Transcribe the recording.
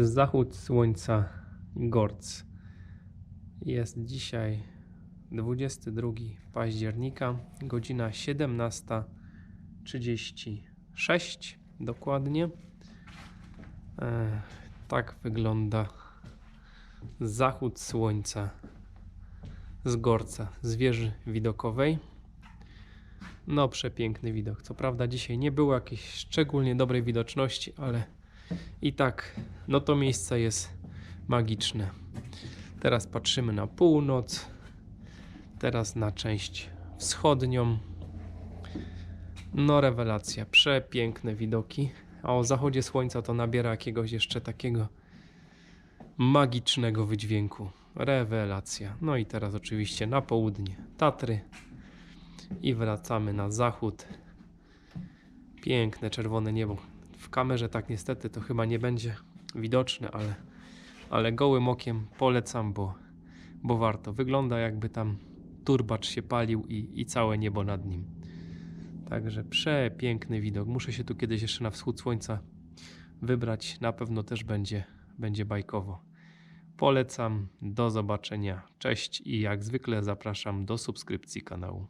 Zachód słońca Gorc. Jest dzisiaj 22 października, godzina 17.36 dokładnie. E, tak wygląda zachód słońca z Gorca, z wieży widokowej. No, przepiękny widok. Co prawda, dzisiaj nie było jakiejś szczególnie dobrej widoczności, ale i tak, no to miejsce jest magiczne. Teraz patrzymy na północ, teraz na część wschodnią. No, rewelacja, przepiękne widoki. A o zachodzie słońca to nabiera jakiegoś jeszcze takiego magicznego wydźwięku. Rewelacja. No i teraz oczywiście na południe Tatry i wracamy na zachód. Piękne czerwone niebo. W kamerze tak niestety to chyba nie będzie widoczne, ale, ale gołym okiem polecam, bo, bo warto. Wygląda jakby tam turbacz się palił i, i całe niebo nad nim. Także przepiękny widok. Muszę się tu kiedyś jeszcze na wschód słońca wybrać. Na pewno też będzie, będzie bajkowo. Polecam. Do zobaczenia. Cześć i jak zwykle zapraszam do subskrypcji kanału.